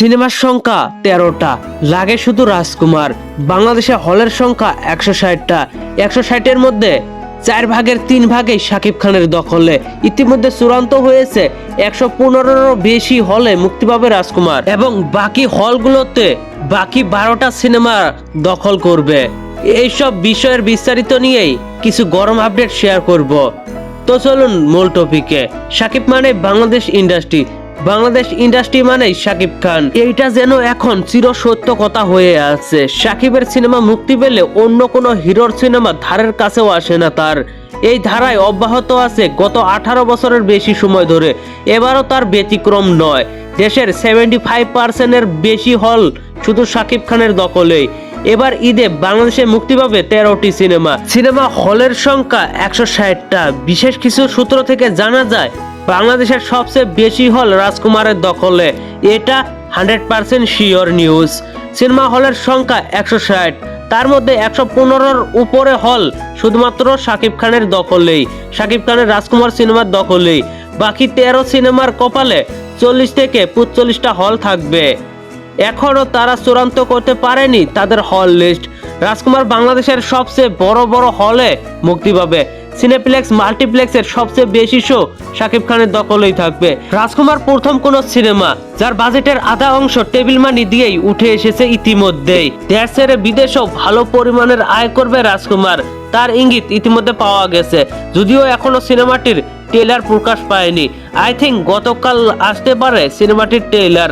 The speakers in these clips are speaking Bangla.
সিনেমার সংখ্যা তেরোটা। লাগে শুধু রাজকুমার। বাংলাদেশে হলের সংখ্যা একশো ষাটটা। একশো ষাটের মধ্যে চার ভাগের তিন ভাগেই শাকিব খানের দখলে। ইতিমধ্যে চূড়ান্ত হয়েছে একশো পনেরোরও বেশি হলে মুক্তি পাবে রাজকুমার। এবং বাকি হলগুলোতে বাকি বারোটা সিনেমা দখল করবে। এইসব বিষয়ের বিস্তারিত নিয়েই কিছু গরম আপডেট শেয়ার করব। তো চলুন মূল টপিকে। সাকিব মানে বাংলাদেশ ইন্ডাস্ট্রি। বাংলাদেশ ইন্ডাস্ট্রি মানেই সাকিব খান। এইটা যেন এখন চির সত্য কথা হয়ে আছে। সাকিবের সিনেমা মুক্তি পেলে অন্য কোনো হিরোর সিনেমা ধারের কাছেও আসে না তার। এই ধারায় অব্যাহত আছে গত আঠারো বছরের বেশি সময় ধরে। এবারও তার ব্যতিক্রম নয়। দেশের সেভেন্টি ফাইভ পার্সেন্টের বেশি হল শুধু সাকিব খানের দখলেই। এবার ঈদে বাংলাদেশে মুক্তি পাবে তেরোটি সিনেমা। সিনেমা হলের সংখ্যা একশো ষাটটা। বিশেষ কিছু সূত্র থেকে জানা যায় বাংলাদেশের সবচেয়ে বেশি হল রাজকুমারের দখলে। এটা hundred percent sure news. Cinema হলের সংখ্যা একশো ষাট। তার মধ্যে একশো পনেরোর উপরে হল শুধুমাত্র শাকিব খানের দখলেই। শাকিব খানের রাজকুমার সিনেমার দখলেই। বাকি তেরো সিনেমার কপালে চল্লিশ থেকে পঁচল্লিশটা হল থাকবে। এখনও তারা চূড়ান্ত করতে পারেনি তাদের হল লিস্ট। রাজকুমার বাংলাদেশের সবচেয়ে বড় বড় হলে মুক্তি পাবে সিনেপ্লেক্স মাল্টিপ্লেক্সের সবচেয়ে বেশি শো শাকিব খানের দখলেই থাকবে। রাজকুমার প্রথম কোন সিনেমা, যার বাজেটের আধা অংশ টেবিল মানি দিয়েই উঠে এসেছে ইতিমধ্যেই। দেশ ছেড়ে বিদেশেও ভালো পরিমাণের আয় করবে রাজকুমার। তার ইঙ্গিত ইতিমধ্যে পাওয়া গেছে, যদিও এখনও সিনেমাটির ট্রেলার প্রকাশ পায়নি। আই থিঙ্ক গতকাল আসতে পারে সিনেমাটির trailer.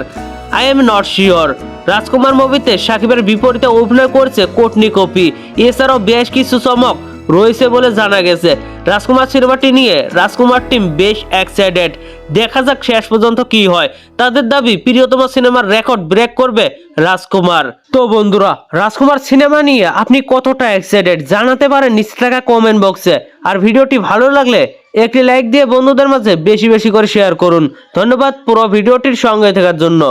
I am not sure. Rajkumar মুভিতে সাকিবের বিপরীতে অভিনয় করছে কোটনি কপি। এছাড়াও বেশ কিছু চমক রয়েছে বলে জানা গেছে। রাজকুমার সিনেমাটি নিয়ে রাজকুমার টিম বেশ এক্সাইটেড দেখা যাক শেষ পর্যন্ত কি হয়। তাদের দাবি, প্রিয়তম সিনেমার রেকর্ড ব্রেক করবে রাজকুমার। তো বন্ধুরা, রাজকুমার সিনেমা নিয়ে আপনি কতটা এক্সাইটেড জানাতে পারেন নিচে থাকা কমেন্ট বক্সে আর ভিডিওটি ভালো লাগলে একটি লাইক দিয়ে বন্ধুদের মাঝে বেশি বেশি করে শেয়ার করুন। ধন্যবাদ পুরো ভিডিওটির সঙ্গে থাকার জন্য।